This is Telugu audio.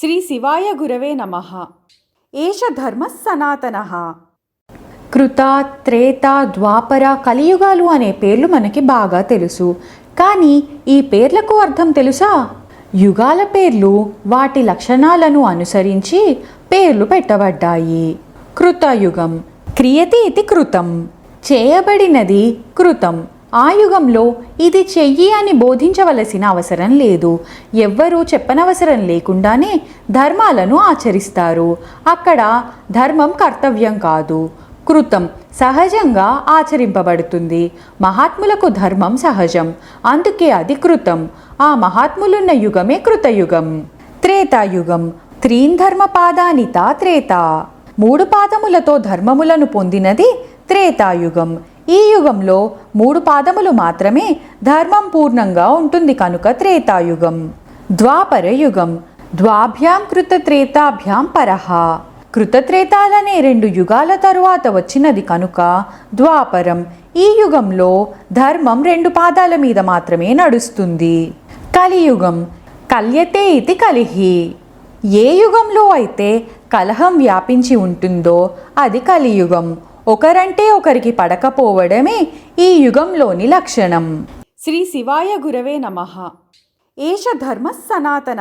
శ్రీ శివాయ గురవే నమ. ఏష ధర్మ సనాతన. కృత త్రేత ద్వాపర కలియుగాలు అనే పేర్లు మనకి బాగా తెలుసు. కానీ ఈ పేర్లకు అర్థం తెలుసా? యుగాల పేర్లు వాటి లక్షణాలను అనుసరించి పేర్లు పెట్టబడ్డాయి. కృతయుగం క్రియతి ఇది కృతం. చేయబడినది కృతం. ఆ యుగంలో ఇది చెయ్యి అని బోధించవలసిన అవసరం లేదు. ఎవ్వరూ చెప్పనవసరం లేకుండానే ధర్మాలను ఆచరిస్తారు. అక్కడ ధర్మం కర్తవ్యం కాదు. కృతం సహజంగా ఆచరింపబడుతుంది. మహాత్ములకు ధర్మం సహజం. అందుకే అది కృతం. ఆ మహాత్ములున్న యుగమే కృతయుగం. త్రేతాయుగం త్రీన్ ధర్మపాదానిత త్రేత. మూడు పాదములతో ధర్మములను పొందినది త్రేతాయుగం ఈ యుగంలో మూడు పాదములు మాత్రమే ధర్మం పూర్ణంగా ఉంటుంది కనుక త్రేతాయుగం. ద్వాపర యుగం. ద్వాభ్యాం కృత త్రేతాభ్యాం పరహ కృతత్రేతాలనే రెండు యుగాల తరువాత వచ్చినది కనుక ద్వాపరం. ఈ యుగంలో ధర్మం రెండు పాదాల మీద మాత్రమే నడుస్తుంది. కలియుగం. కల్యతే ఇది కలిహి. ఏ యుగంలో అయితే కలహం వ్యాపించి ఉంటుందో అది కలియుగం. ఒకరంటే ఒకరికి పడకపోవడమే ఈ యుగంలోని లక్షణం. శ్రీ శివాయ గురవే నమ. ఏష ధర్మ సనాతన.